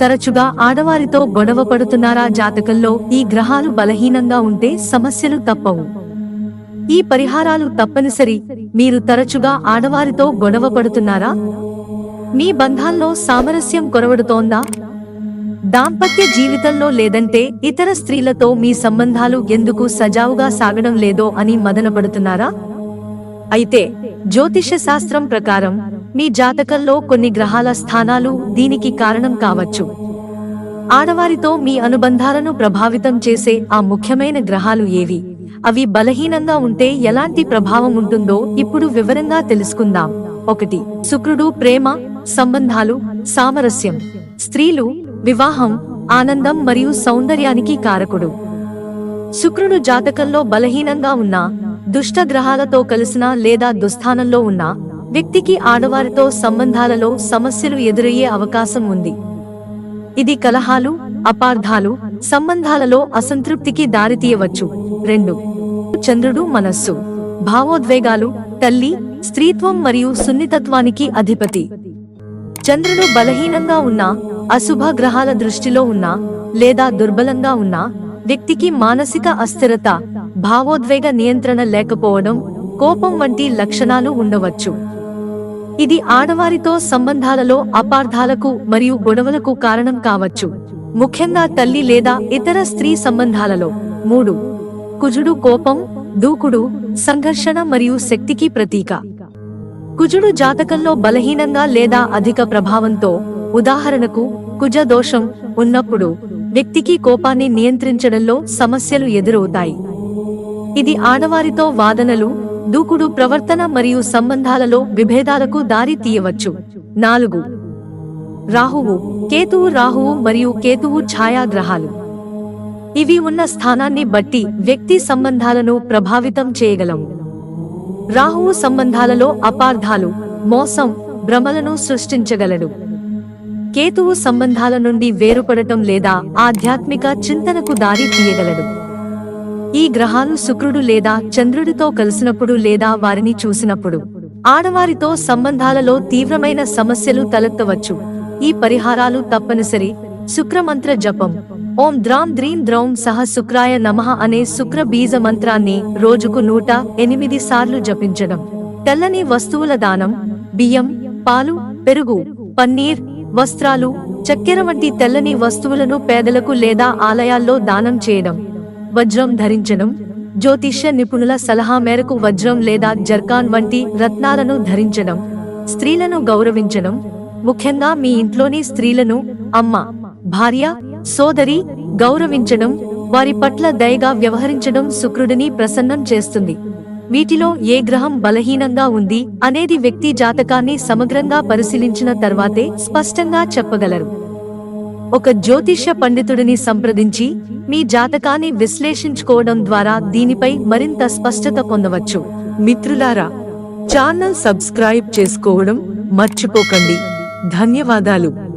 తరచుగా ఆడవారితో గొడవ పడుతున్నారా జాతకంలో ఈ గ్రహాలు బలహీనంగా ఉంటే సమస్యలు తప్పవు. ఈ పరిహారాలు తప్పనిసరి. మీరు తరచుగా ఆడవారితో గొడవ పడుతున్నారా? మీ బంధాల్లో సామరస్యం కొరవడుతోందా? దాంపత్య జీవితంలో లేదంటే ఇతర స్త్రీలతో మీ సంబంధాలు ఎందుకు సజావుగా సాగడం లేదో అని మదనపడుతున్నారా? అయితే జ్యోతిష శాస్త్రం ప్రకారం మీ జాతకంలో కొన్ని గ్రహాల స్థానాలు దీనికి కారణం కావచ్చు. ఆడవారితో మీ అనుబంధాలను ప్రభావితం చేసే ఆ ముఖ్యమైన గ్రహాలు ఏవి? అవి బలహీనంగా ఉంటే ఎలాంటి ప్రభావం ఉంటుందో ఇప్పుడు వివరంగా తెలుసుకుందాం. ఒకటి శుక్రుడు ప్రేమ సంబంధాలు సామరస్యం. స్త్రీలు వివాహం ఆనందం మరియు సౌందర్యానికి కారకుడు. శుక్రుడు జాతకంలో బలహీనంగా ఉన్నా దుష్ట గ్రహాలతో కలిసిన లేదా దుస్థానంలో ఉన్న వ్యక్తికి ఆడవారితో సంబంధాలలో సమస్యలు ఎదురయ్యే అవకాశం ఉంది. ఇది కలహాలు అపార్థాలు సంబంధాలలో అసంతృప్తికి దారితీయవచ్చు. రెండు. చంద్రుడు మనస్సు. భావోద్వేగాలు తల్లి స్త్రీత్వం మరియు సున్నితత్వానికి అధిపతి. చంద్రుడు బలహీనంగా ఉన్నా అశుభ గ్రహాల దృష్టిలో ఉన్నా లేదా దుర్బలంగా ఉన్నా వ్యక్తికి మానసిక అస్థిరత భావోద్వేగ నియంత్రణ లేకపోవడం కోపం వంటి లక్షణాలు ఉండవచ్చు. ఇది ఆడవారితో సంబంధాలలో అపార్థాలకు మరియు గొడవలకు కారణం కావచ్చు. ముఖ్యంగా తల్లి లేదా ఇతర స్త్రీ సంబంధాలలో. మూడు. కుజుడు కోపం దూకుడు సంఘర్షణ మరియు శక్తికి ప్రతీక. కుజుడు జాతకంలో బలహీనంగా లేదా అధిక ప్రభావంతో ఉదాహరణకు కుజ దోషం ఉన్నప్పుడు వ్యక్తికి కోపాన్ని నియంత్రించడంలో సమస్యలు ఎదురవుతాయి. ఇది ఆడవారితో వాదనలు దూకుడు ప్రవర్తన మరియు సంబంధాలలో విభేదాలకు దారి తీయవచ్చు. నాలుగు. రాహువు కేతువు రాహువు మరియు కేతువు ఛాయాగ్రహాలు. ఇవి ఉన్న స్థానాన్ని బట్టి వ్యక్తి సంబంధాలను ప్రభావితం చేయగలవు. రాహువు సంబంధాలలో అపార్థాలు మోసం భ్రమలను సృష్టించగలడు. కేతువు సంబంధాల నుండి వేరుపడటం లేదా ఆధ్యాత్మిక చింతనకు దారి తీయగలడు. ఈ గ్రహాలు శుక్రుడు లేదా చంద్రుడితో కలిసినప్పుడు లేదా వారిని చూసినప్పుడు ఆడవారితో సంబంధాలలో తీవ్రమైన సమస్యలు తలెత్తవచ్చు. ఈ పరిహారాలు తప్పనిసరి. శుక్రమంత్ర జపం. ఓం ద్రాం ద్రీం ద్రౌం సహ శుక్రాయ నమః అనే శుక్ర బీజ మంత్రాన్ని రోజుకు నూట ఎనిమిది సార్లు జపించడం. తెల్లని వస్తువుల దానం. బియ్యం పాలు పెరుగు పన్నీర్ వస్త్రాలు చక్కెర వంటి తెల్లని వస్తువులను పేదలకు లేదా ఆలయాల్లో దానం చేయడం. వజ్రం ధరించడం జ్యోతిష్య నిపుణుల సలహా మేరకు వజ్రం లేదా జర్కాన్ వంటి రత్నాలను ధరించడం స్త్రీలను గౌరవించడం ముఖ్యంగా మీ ఇంట్లోని స్త్రీలను అమ్మ భార్య సోదరి గౌరవించడం వారి పట్ల దయగా వ్యవహరించడం శుక్రుడిని ప్రసన్నం చేస్తుంది. వీటిలో ఏ గ్రహం బలహీనంగా ఉంది అనేది వ్యక్తి జాతకాన్ని సమగ్రంగా పరిశీలించిన తర్వాతే స్పష్టంగా చెప్పగలరు. ఒక జ్యోతిష్య పండితుడిని సంప్రదించి మీ జాతకాన్ని విశ్లేషించుకోవడం ద్వారా దీనిపై మరింత స్పష్టత పొందవచ్చు. మిత్రులారా ఛానల్ సబ్స్క్రైబ్ చేసుకోవడం మర్చిపోకండి. ధన్యవాదాలు.